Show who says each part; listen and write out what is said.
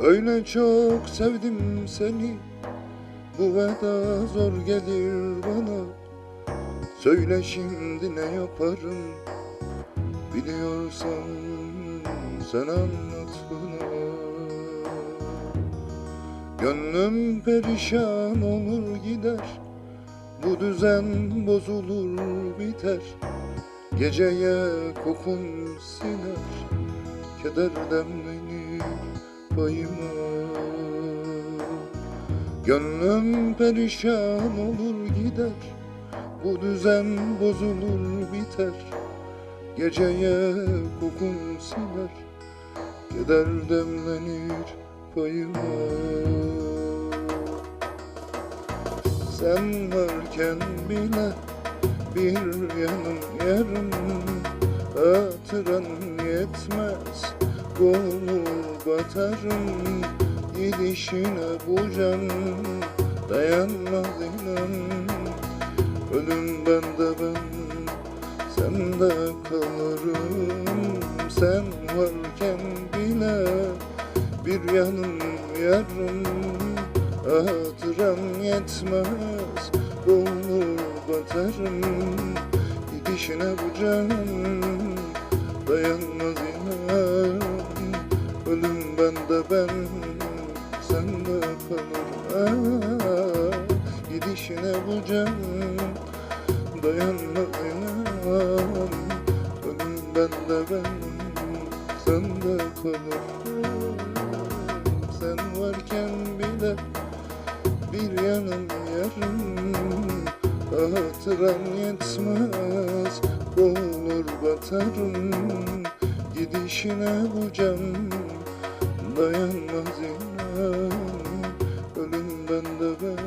Speaker 1: Öyle çok sevdim seni. Bu veda zor gelir bana. Söyle şimdi ne yaparım? Biliyorsan sen anlat bana. Gönlüm perişan olur gider. Bu düzen bozulur biter. Geceye kokun siner. Keder demlenir payıma Gönlüm perişan olur gider Bu düzen bozulur biter. Geceye kokun siner Keder demlenir payıma Sen varken bile bir yanım yarım Hatıran yetmez Olur batarım Gidişine bu can Dayanmaz inan. Ölüm bende ben Sende kalırım. Sen varken bile Bir yanım yarım. Hatıran yetmez Olur batarım. Gidişine bu can Dayanmaz ben Sende kalır ah, Gidişine bu can Dayanmaz inan Ölüm bende ben Sende kalır Sen varken bile Bir yanım yarım. Hatıran yetmez Olur batarım. Gidişine bu can dayanmaz inmem Ölümden de ben